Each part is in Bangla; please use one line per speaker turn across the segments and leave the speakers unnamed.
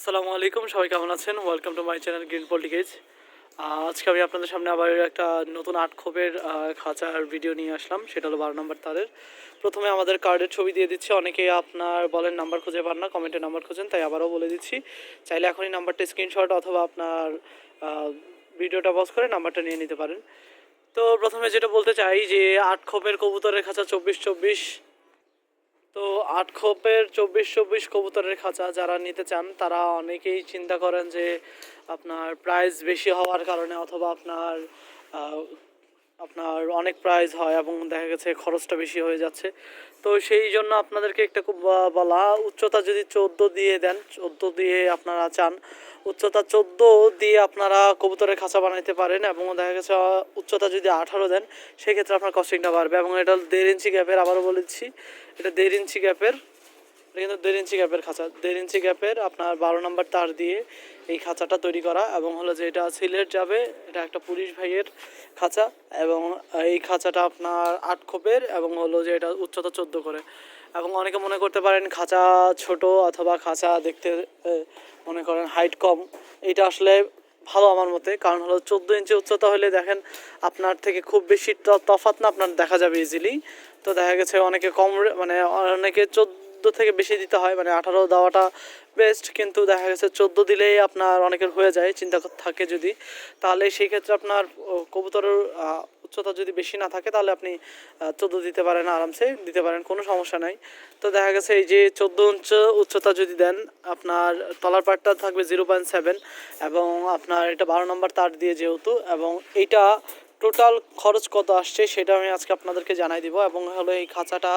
আসসালামু আলাইকুম, সবাই কেমন আছেন? Welcome to my channel green politics আজকে আমি আপনাদের সামনে আবার একটা নতুন আট খোপের খাঁচার ভিডিও নিয়ে আসলাম। সেটা হলো বারো নম্বর তারের। প্রথমে আমাদের কার্ডের ছবি দিয়ে দিচ্ছি। অনেকেই আপনার বলেন নাম্বার খুঁজে পান না কমেন্টে নাম্বার খুঁজেন, তাই আবারও বলে দিচ্ছি। চাইলে এখনই নাম্বারটা স্ক্রিনশট অথবা আপনার ভিডিওটা পজ করে নাম্বারটা নিয়ে নিতে পারেন। তো প্রথমে যেটা বলতে চাই যে, আট খোপের কবুতরের খাঁচা চব্বিশ চব্বিশ তো আট খোপের চব্বিশ চব্বিশ কবুতরের খাঁচা যারা নিতে চান, তারা অনেকেই চিন্তা করেন যে আপনার প্রাইস বেশি হওয়ার কারণে অথবা আপনার আপনার অনেক প্রাইজ হয় এবং দেখা গেছে খরচটা বেশি হয়ে যাচ্ছে। তো সেই জন্য আপনাদেরকে একটা খুব বলা উচ্চতা যদি চোদ্দ দিয়ে দেন, চোদ্দ দিয়ে আপনারা চান, উচ্চতা চোদ্দ দিয়ে আপনারা কবুতরের খাঁচা বানাইতে পারেন এবং দেখা গেছে উচ্চতা যদি আঠারো দেন, সেক্ষেত্রে আপনার কস্টিংটা বাড়বে এবং এটা দেড় ইঞ্চি গ্যাপের আবারও বলেছি এটা দেড় ইঞ্চি গ্যাপের কিন্তু দেড় ইঞ্চি গ্যাপের খাঁচা। দেড় ইঞ্চি গ্যাপের আপনার বারো নম্বর তার দিয়ে এই খাঁচাটা তৈরি করা এবং হলো যে এটা সিলেট যাবে, এটা একটা পুলিশ ভাইয়ের খাঁচা এবং এই খাঁচাটা আপনার আট খোপের এবং হলো যে এটা উচ্চতা চোদ্দ করে। এবং অনেকে মনে করতে পারেন খাঁচা ছোট অথবা খাঁচা দেখতে মনে করেন হাইট কম। এটা আসলে ভালো আমার মতে, কারণ হলো চোদ্দ ইঞ্চি উচ্চতা হলে দেখেন আপনার থেকে খুব বেশি ত- তফাৎ না আপনার দেখা যাবে ইজিলি তো দেখা গেছে অনেকে কম মানে অনেকে চোদ্দ থেকে বেশি দিতে হয় মানে আঠারো দেওয়াটা বেস্ট কিন্তু দেখা গেছে চোদ্দ দিলেই আপনার অনেকের হয়ে যায়, চিন্তা থাকে যদি। তাহলে সেই ক্ষেত্রে আপনার কবুতরের উচ্চতা যদি বেশি না থাকে, তাহলে আপনি চোদ্দ দিতে পারেন, আরামসে দিতে পারেন, কোনো সমস্যা নাই। তো দেখা গেছে এই যে চোদ্দ ইঞ্চ উচ্চতা যদি দেন, আপনার তলার পাটটা থাকবে জিরো পয়েন্ট সেভেন এবং আপনার এটা বারো নম্বর তার দিয়ে যেহেতু, এবং এইটা টোটাল খরচ কত আসছে সেটা আমি আজকে আপনাদেরকে জানাই দিব এবং হলো এই খাঁচাটা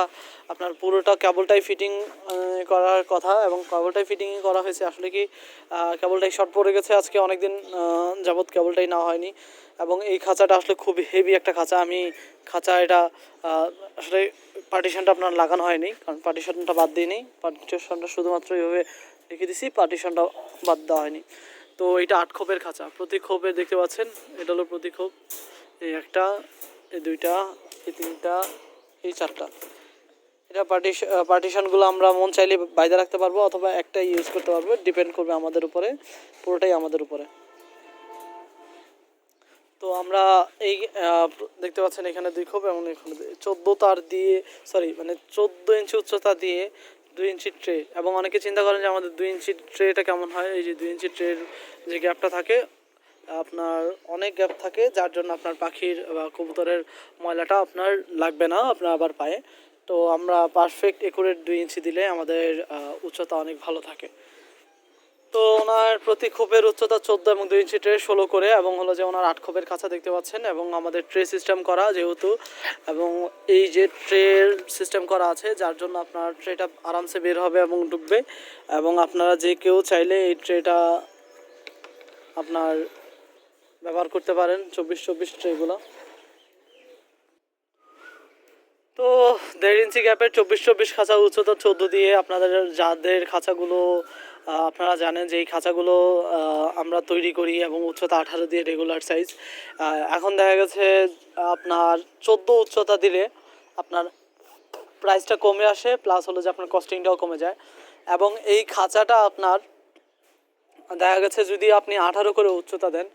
আপনার পুরোটা কেবলটাই ফিটিং করার কথা এবং কেবলটাই ফিটিংই করা হয়েছে। আসলে কি কেবলটাই শর্ট পড়ে গেছে, আজকে অনেক দিন যাবৎ কেবলটাই না হয়নি এবং এই খাঁচাটা আসলে খুব হেভি একটা খাঁচা। আমি খাঁচা এটা আসলে পার্টিশনটা আপনার লাগানো হয়নি, কারণ পার্টিশনটা বাদ দিইনি পার্টিশনটা শুধুমাত্র এইভাবে রেখে দিছি পার্টিশনটা বাদ দেওয়া হয়নি। তো এটা আট খোপের খাঁচা, প্রতি খোপে দেখতে পাচ্ছেন, এটা হলো প্রতি খোপ। একটা, এই দুইটা, এই তিনটা, এই চারটা। এটা পার্টিশন পার্টিশনগুলো আমরা মন চাইলে বাইরে রাখতে পারব অথবা একটা ইউজ করতে পারব ডিপেন্ড করবে আমাদের উপরে, পুরোটাই আমাদের উপরে। তো আমরা এই দেখতে পাচ্ছেন এখানে দুই খোপ এবং এখানে চোদ্দ তার দিয়ে সরি মানে চোদ্দ ইঞ্চি উচ্চতা দিয়ে দুই ইঞ্চি ট্রে এবং অনেকে চিন্তা করেন যে আমাদের দুই ইঞ্চি ট্রেটা কেমন হয়? এই যে দুই ইঞ্চি ট্রের যে গ্যাপটা থাকে আপনার অনেক গ্যাপ থাকে, যার জন্য আপনার পাখির বা কবুতরের ময়লাটা আপনার লাগবে না, আপনার আবার পায়ে। তো আমরা পারফেক্ট একুরেট দুই ইঞ্চি দিলে আমাদের উচ্চতা অনেক ভালো থাকে। তো ওনার প্রতি খোপের উচ্চতা চোদ্দ এবং দুই ইঞ্চি ট্রে ষোলো করে এবং হলো যে ওনার আট খোপের কাছা দেখতে পাচ্ছেন এবং আমাদের ট্রে সিস্টেম করা যেহেতু এবং এই যে ট্রের সিস্টেম করা আছে, যার জন্য আপনার ট্রেটা আরামসে বের হবে এবং ডুববে এবং আপনারা যে কেউ চাইলে এই ট্রেটা আপনার ব্যবহার করতে পারেন চব্বিশ চব্বিশ ট্রেগুলো। তো দেড় ইঞ্চি গ্যাপের চব্বিশ চব্বিশ খাঁচা উচ্চতা চোদ্দ দিয়ে আপনাদের যাদের খাঁচাগুলো আপনারা জানেন যে এই খাঁচাগুলো আমরা তৈরি করি এবং উচ্চতা আঠারো দিয়ে রেগুলার সাইজ। এখন দেখা গেছে আপনার চোদ্দ উচ্চতা দিলে আপনার প্রাইসটা কমে আসে, প্লাস হলো যে আপনার কস্টিংটাও কমে যায়। এবং এই খাঁচাটা আপনার, দেখা গেছে যদি আপনি আঠারো করে উচ্চতা দেন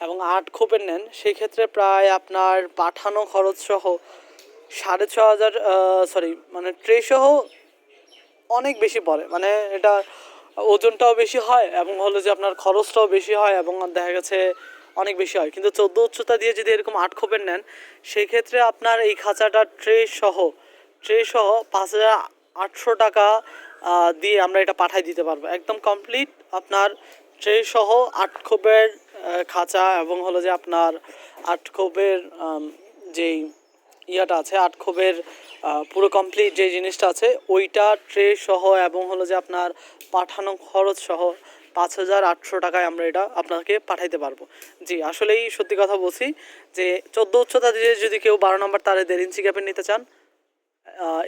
এবং আট খোপের নেন সেই ক্ষেত্রে প্রায় আপনার পাঠানো খরচ সহ সাড়ে ছ হাজার সরি মানে ট্রে সহ অনেক বেশি পড়ে। মানে এটা ওজনটাও বেশি হয় এবং হলো যে আপনার খরচটাও বেশি হয় এবং দেখা গেছে অনেক বেশি হয়। কিন্তু চোদ্দ উচ্চতা দিয়ে যদি এরকম আট খোপের নেন সেই ক্ষেত্রে আপনার এই খাঁচাটা ট্রে সহ ট্রে সহ পাঁচ হাজার আটশো টাকা দিয়ে আমরা এটা পাঠাই দিতে পারব। একদম কমপ্লিট আপনার ট্রে সহ আট খোপের খাঁচা এবং হলো যে আপনার আট খোপের যেই ইয়াটা আছে, আট খোপের পুরো কমপ্লিট যে জিনিসটা আছে, ওইটা ট্রে সহ এবং হলো যে আপনার পাঠানো খরচ সহ পাঁচ হাজার আটশো টাকায় আমরা এটা আপনাকে পাঠাইতে পারব। জি, আসলেই সত্যি কথা বলছি যে চোদ্দ উচ্চতা দিয়ে যদি কেউ বারো নম্বর তারে দেড় ইঞ্চি গ্যাপের নিতে চান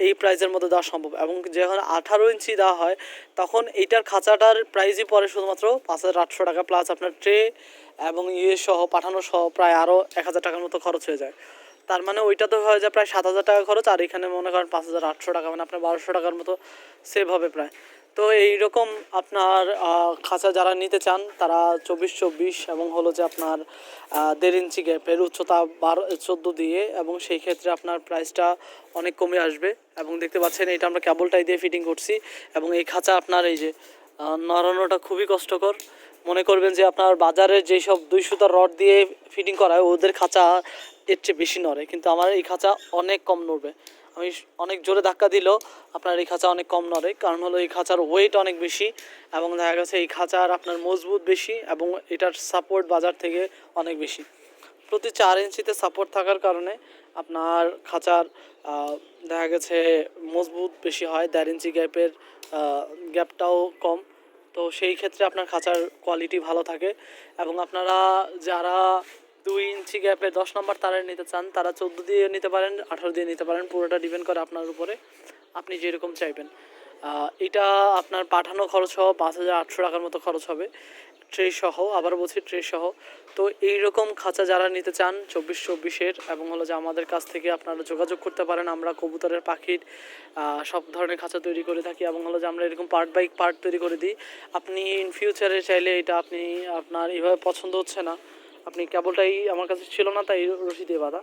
এই প্রাইজের মধ্যে দেওয়া সম্ভব। এবং যখন আঠারো ইঞ্চি দেওয়া হয়, তখন এইটার খাঁচাটার প্রাইজই পড়ে শুধুমাত্র পাঁচ হাজার আটশো টাকা। প্লাস আপনার ট্রে এবং ইয়ে সহ, পাঠানো সহ প্রায় আরও এক হাজার টাকার মতো খরচ হয়ে যায়। তার মানে ওইটা তো হয়ে যায় প্রায় সাত হাজার টাকা খরচ, আর এখানে মনে করেন পাঁচ হাজার আটশো টাকা মানে আপনার বারোশো টাকার মতো সেভ হবে প্রায়। তো এইরকম আপনার খাঁচা যারা নিতে চান, তারা চব্বিশ চব্বিশ এবং হলো যে আপনার দেড় ইঞ্চি গ্যাপের উচ্চতা বারো, চোদ্দ দিয়ে এবং সেই ক্ষেত্রে আপনার প্রাইসটা অনেক কমে আসবে এবং দেখতে পাচ্ছেন এটা আমরা কেবলটাই দিয়ে ফিটিং করছি এবং এই খাঁচা আপনার এই যে নড়ানোটা খুবই কষ্টকর। মনে করবেন যে আপনার বাজারে যেই সব দুই সুতার রড দিয়ে ফিটিং করা হয়, ওদের খাঁচা এর চেয়ে বেশি নড়ে, কিন্তু আমার এই খাঁচা অনেক কম নড়বে। আমি অনেক জোরে ধাক্কা দিল আপনার এই খাঁচা অনেক কম নড়ে। কারণ হলো এই খাঁচার ওয়েট অনেক বেশি এবং দেখা গেছে এই খাঁচার আপনার মজবুত বেশি এবং এটার সাপোর্ট বাজার থেকে অনেক বেশি। প্রতি চার ইঞ্চিতে সাপোর্ট থাকার কারণে আপনার খাঁচার দেখা গেছে মজবুত বেশি হয়, দেড় ইঞ্চি গ্যাপের গ্যাপটাও কম। তো সেই ক্ষেত্রে আপনার খাঁচার কোয়ালিটি ভালো থাকে এবং আপনারা যারা দুই ইঞ্চি গ্যাপে দশ নম্বর তারের নিতে চান, তারা চোদ্দ দিয়ে নিতে পারেন, আঠারো দিয়ে নিতে পারেন, পুরোটা ডিপেন্ড করে আপনার উপরে। আপনি যেরকম চাইবেন। এটা আপনার পাঠানো খরচ সহ পাঁচ হাজার আটশো টাকার মতো খরচ হবে। ট্রে সহ, আবার বলছি ট্রে সহ। তো এই রকম খাঁচা যারা নিতে চান, চব্বিশ চব্বিশের এবং হলো যে আমাদের কাছ থেকে আপনারা যোগাযোগ করতে পারেন, আমরা কবুতরের পাখির সব ধরনের খাঁচা তৈরি করে থাকি এবং হলো যে আমরা এরকম পার্ট বাই পার্ট তৈরি করে দিই। আপনি ইন ফিউচারে চাইলে এটা আপনি আপনার এভাবে পছন্দ হচ্ছে না। আপনি কেবলটাই আমার কাছে ছিল না, তাই রশি দিয়ে বাঁধা।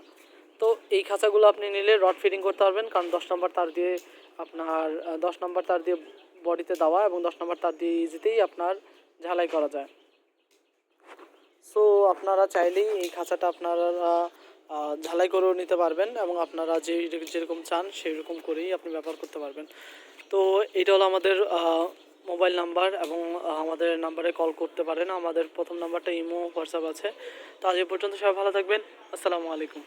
তো এই খাঁচাগুলো আপনি নিলে রড ফিটিং করতে পারবেন, কারণ দশ নম্বর তার দিয়ে আপনার দশ নম্বর তার দিয়ে বডিতে দেওয়া এবং দশ নম্বর তার দিয়ে ইজিতেই আপনার ঝালাই করা যায়। সো আপনারা চাইলেই এই খাঁচাটা আপনারা ঝালাই করেও নিতে পারবেন এবং আপনারা যে যেরকম চান সেই রকম করেই আপনি ব্যবহার করতে পারবেন। তো, এটা হলো আমাদের মোবাইল নাম্বার এবং আমাদের নাম্বারে কল করতে পারেন। আমাদের প্রথম নাম্বারটা ইমো, হোয়াটসঅ্যাপ আছে। তো আজ পর্যন্ত সবাই ভালো থাকবেন। আসসালামু আলাইকুম।